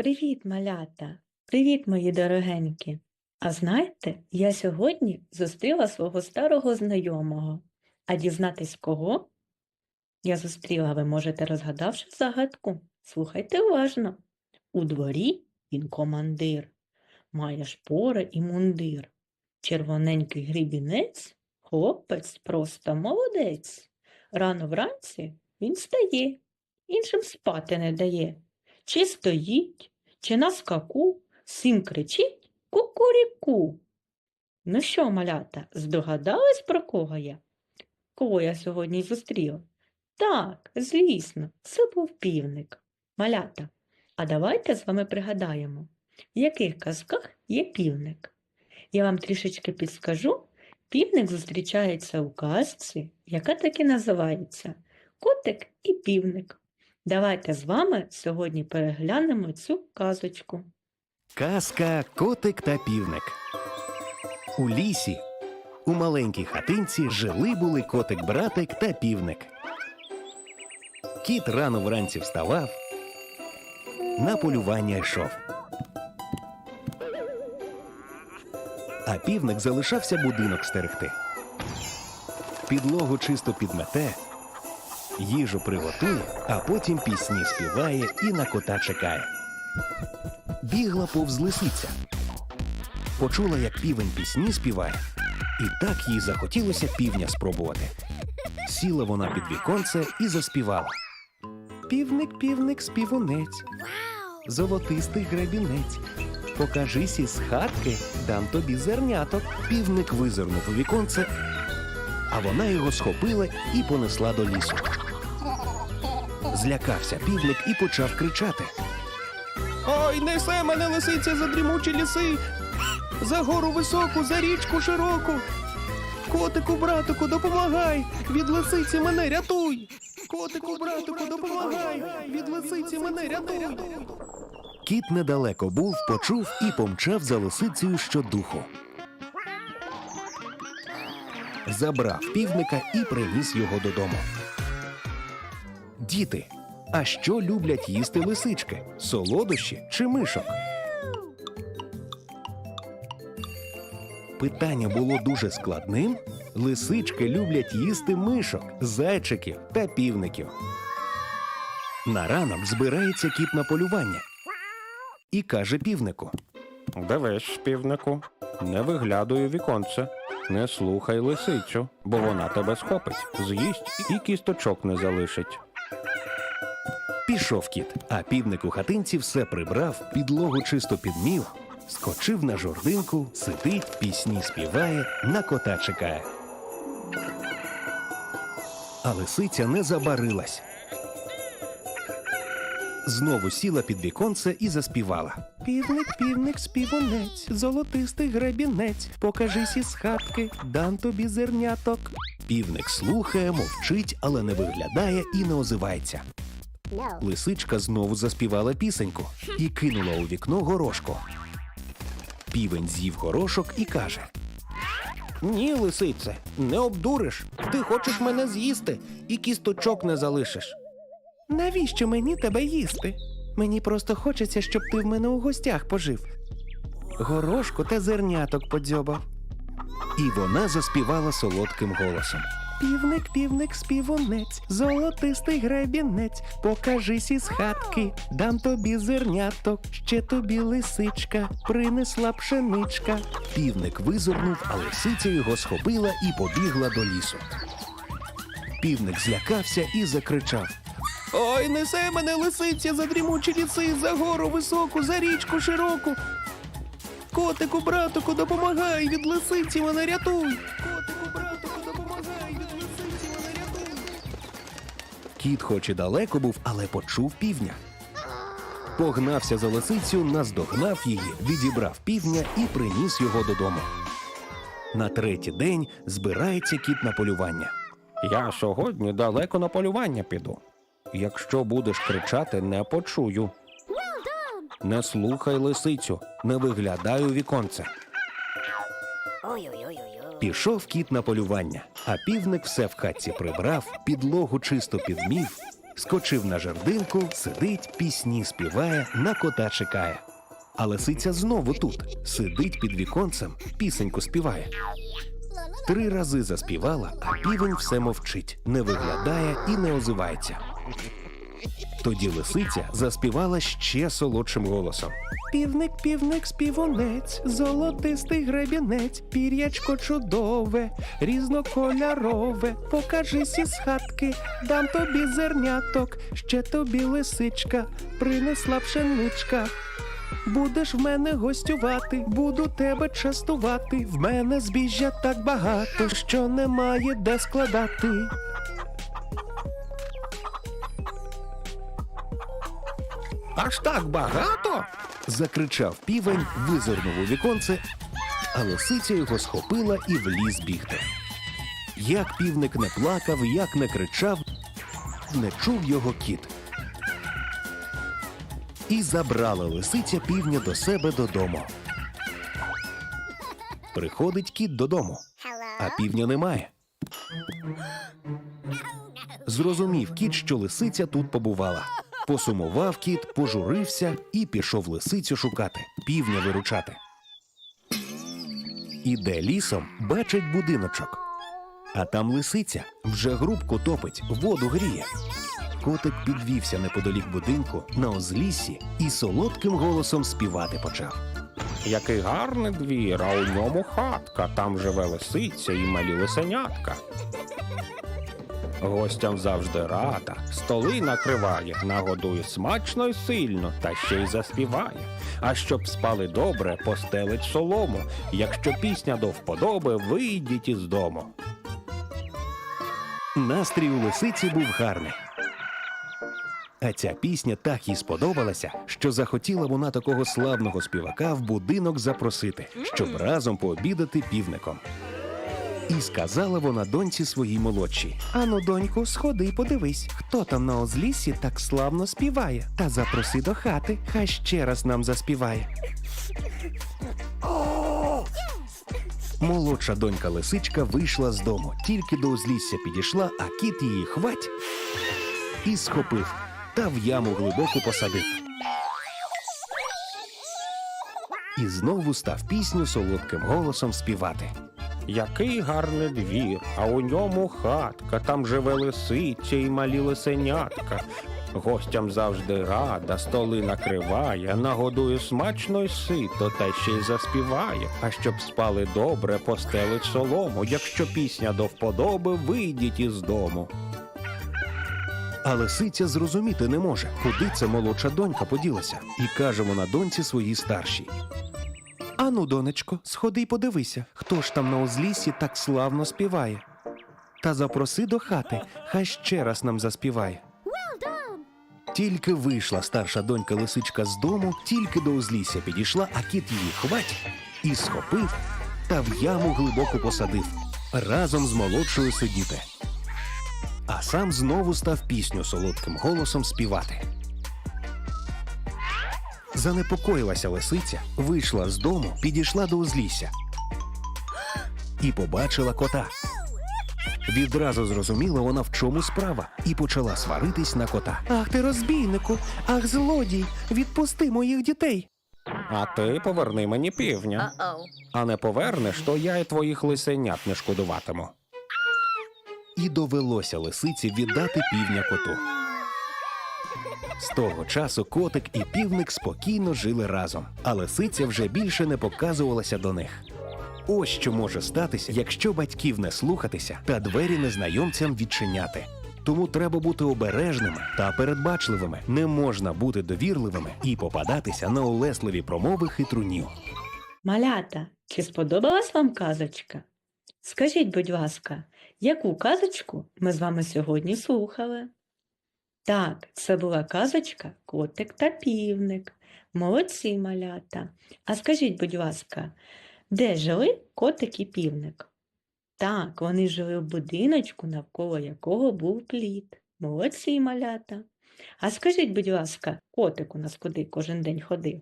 Привіт, малята! Привіт, мої дорогенькі! А знаєте, я сьогодні зустріла свого старого знайомого. А дізнатись кого? Я зустріла, ви можете, розгадавши загадку. Слухайте уважно. У дворі він командир, має шпори і мундир. Червоненький грібінець, хлопець просто молодець. Рано вранці він стає, іншим спати не дає. Чи стоїть, чи на скаку, сім кричить кукуріку. Ну що, малята, здогадались, про кого я? Кого я сьогодні зустріла? Так, звісно, це був півник. Малята, а давайте з вами пригадаємо, в яких казках є півник. Я вам трішечки підскажу. Півник зустрічається у казці, яка так і називається Котик і півник. Давайте з вами сьогодні переглянемо цю казочку. Казка Котик та півник. У лісі у маленькій хатинці жили були котик братик та півник. Кіт рано вранці вставав, на полювання йшов. А півник залишався будинок стерегти. Підлогу чисто підмете, їжу приготує, а потім пісні співає і на кота чекає бігла повз лисиця. Почула, як півень пісні співає, і так їй захотілося півня спробувати. Сіла вона під віконце і заспівала. Півник, півник, співунець, золотистий гребінець. Покажись із хатки, дам тобі зерняток. Півник визирнув у віконце, а вона його схопила і понесла до лісу. Злякався півник і почав кричати. Ой, несе мене лисиця за дрімучі ліси, за гору високу, за річку широку. Котику, братику, допомагай, від лисиці мене рятуй. Котику, братику, допомагай, від лисиці мене рятуй. Кіт недалеко був, почув і помчав за лисицею щодуху. Забрав півника і приніс його додому. Діти, а що люблять їсти лисички? Солодощі чи мишок? Питання було дуже складним. Лисички люблять їсти мишок, зайчиків та півників. На ранок збирається кіт на полювання і каже півнику: Дивись, півнику, не виглядуй у віконце, не слухай лисицю, бо вона тебе схопить, з'їсть і кісточок не залишить. Пішов кіт, а півник у хатинці все прибрав, підлогу чисто підмів, скочив на жординку, сидить, пісні співає, на кота чекає. А лисиця не забарилась. Знову сіла під віконце і заспівала. Півник, півник, співунець, золотистий гребінець, покажись із хатки, дам тобі зерняток. Півник слухає, мовчить, але не виглядає і не озивається. Лисичка знову заспівала пісеньку і кинула у вікно горошку. Півень з'їв горошок і каже: Ні, лисице, не обдуриш. Ти хочеш мене з'їсти і кісточок не залишиш. Навіщо мені тебе їсти? Мені просто хочеться, щоб ти в мене у гостях пожив. Горошку та зерняток подзьобав. І вона заспівала солодким голосом. Півник, півник, співунець, золотистий гребінець, покажись із хатки, дам тобі зерняток, ще тобі лисичка, принесла пшеничка. Півник визирнув, а лисиця його схопила і побігла до лісу. Півник злякався і закричав. Ой, несе мене лисиця за дрімучі ліси, за гору високу, за річку широку. Котику, братику, допомагай, від лисиці мене рятуй. Кіт хоч і далеко був, але почув півня. Погнався за лисицю, наздогнав її, відібрав півня і приніс його додому. На третій день збирається кіт на полювання. Я сьогодні далеко на полювання піду. Якщо будеш кричати, не почую. Не слухай лисицю, не виглядай у віконце. Пішов кіт на полювання, а півник все в хатці прибрав, підлогу чисто підмів, Скочив на жердинку, сидить, пісні співає, на кота чекає. А лисиця знову тут, сидить під віконцем, пісеньку співає. Три рази заспівала, а півень все мовчить, не виглядає і не озивається. Тоді лисиця заспівала ще солодшим голосом. Півник, півник, співунець, золотистий гребінець, пір'ячко чудове, різнокольорове. Покажись із хатки, дам тобі зерняток, ще тобі лисичка, принесла пшеничка. Будеш в мене гостювати, буду тебе частувати. В мене збіжжя так багато, що немає де складати. Аж так багато. закричав півень, визирнув у віконце, а лисиця його схопила і вліз бігти. Як півник не плакав, як не кричав, не чув його кіт. І забрала лисиця півня до себе додому. Приходить кіт додому, а півня немає. Зрозумів кіт, що лисиця тут побувала. Посумував кіт, пожурився і пішов лисицю шукати, півня виручати. Іде лісом, бачить будиночок. А там лисиця вже грубку топить, воду гріє. Котик підвівся неподалік будинку на озліссі і солодким голосом співати почав. Який гарний двір, а у ньому хатка, там живе лисиця і малі лисенятка. Гостям завжди рада, столи накриває, нагодує смачно й сильно, та ще й заспіває. А щоб спали добре, постелить солому. Якщо пісня до вподоби, вийдіть із дому. Настрій у лисиці був гарний. А ця пісня так їй сподобалася, що захотіла вона такого славного співака в будинок запросити, щоб разом пообідати півником. І сказала вона доньці своїй молодшій. Ану, доньку, сходи й подивись, хто там на озліссі так славно співає. Та запроси до хати, хай ще раз нам заспіває. Молодша донька лисичка вийшла з дому, тільки до узлісся підійшла, а кіт її хвать і схопив та в яму глибоко посадив. І знову став пісню солодким голосом співати. Який гарний двір, а у ньому хатка, там живе лисиця і малі лисенятка. Гостям завжди рада, столи накриває, нагодує смачно й сито, та ще й заспіває. А щоб спали добре, постелить солому. Якщо пісня до вподоби, вийдіть із дому. А лисиця зрозуміти не може, куди це молодша донька поділася, і каже вона доньці своїй старшій. Ану, донечко, сходи й подивися, хто ж там на озліссі так славно співає. Та запроси до хати, хай ще раз нам заспіває. Тільки вийшла старша донька лисичка з дому, тільки до узлісся підійшла, а кіт її хвать і схопив та в яму глибоко посадив, разом з молодшою сидіти. А сам знову став пісню солодким голосом співати. Занепокоїлася лисиця, вийшла з дому, підійшла до узлісся і побачила кота. Відразу зрозуміла вона, в чому справа, і почала сваритись на кота. Ах ти розбійнику, ах злодій, відпусти моїх дітей. А ти поверни мені півня. А не повернеш, то я й твоїх лисенят не шкодуватиму. І довелося лисиці віддати півня коту. З того часу котик і півник спокійно жили разом, а лисиця вже більше не показувалася до них. Ось що може статися, якщо батьків не слухатися та двері незнайомцям відчиняти. Тому треба бути обережними та передбачливими. Не можна бути довірливими і попадатися на улесливі промови хитрунів. Малята, чи сподобалась вам казочка? Скажіть, будь ласка, яку казочку ми з вами сьогодні слухали? Так, це була казочка Котик та півник. Молодці малята. А скажіть, будь ласка, де жили котик і півник? Так, вони жили в будиночку, навколо якого був плід. Молодці малята. А скажіть, будь ласка, котик у нас куди кожен день ходив?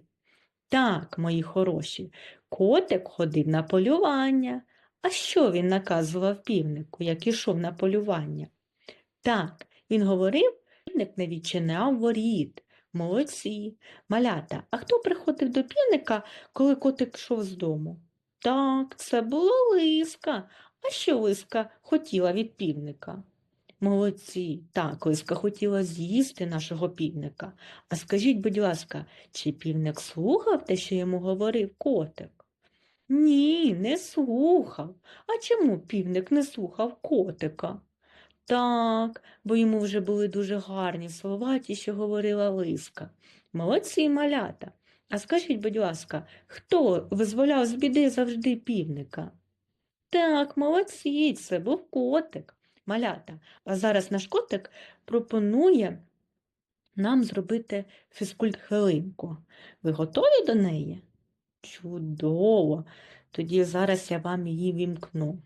Так, мої хороші, котик ходив на полювання. А що він наказував півнику, як ішов на полювання? Так, він говорив півник не відчиняв воріт. Молодці. Малята, а хто приходив до півника, коли котик йшов з дому? Так, це була лиска. А що лиска хотіла від півника? Молодці. Так, лиска хотіла з'їсти нашого півника. А скажіть, будь ласка, чи півник слухав те, що йому говорив котик? Ні, не слухав. А чому півник не слухав котика? Так, бо йому вже були дуже гарні слова, ті, що говорила лиска. Молодці, малята. А скажіть, будь ласка, хто визволяв з біди завжди півника? Так, молодці, це був котик. Малята. А зараз наш котик пропонує нам зробити фізкульт-хвилинку. Ви готові до неї? Чудово! Тоді зараз я вам її вімкну.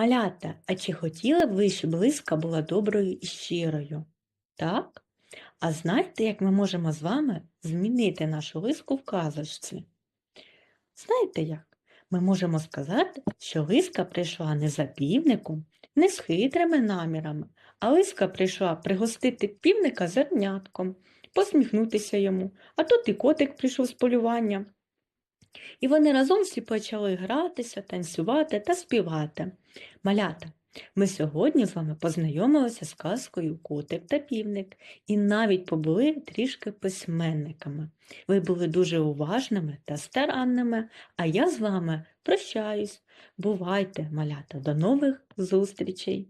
Малята, а чи хотіли б ви, щоб лиска була доброю і щирою? Так? А знаєте, як ми можемо з вами змінити нашу лиску в казочці? Знаєте як? Ми можемо сказати, що лиска прийшла не за півником, не з хитрими намірами, а лиска прийшла пригостити півника зернятком, посміхнутися йому, а тут і котик прийшов з полювання. І вони разом всі почали гратися, танцювати та співати. Малята, ми сьогодні з вами познайомилися з казкою Котик та півник і навіть побули трішки письменниками. Ви були дуже уважними та старанними, а я з вами прощаюсь. Бувайте, малята, до нових зустрічей!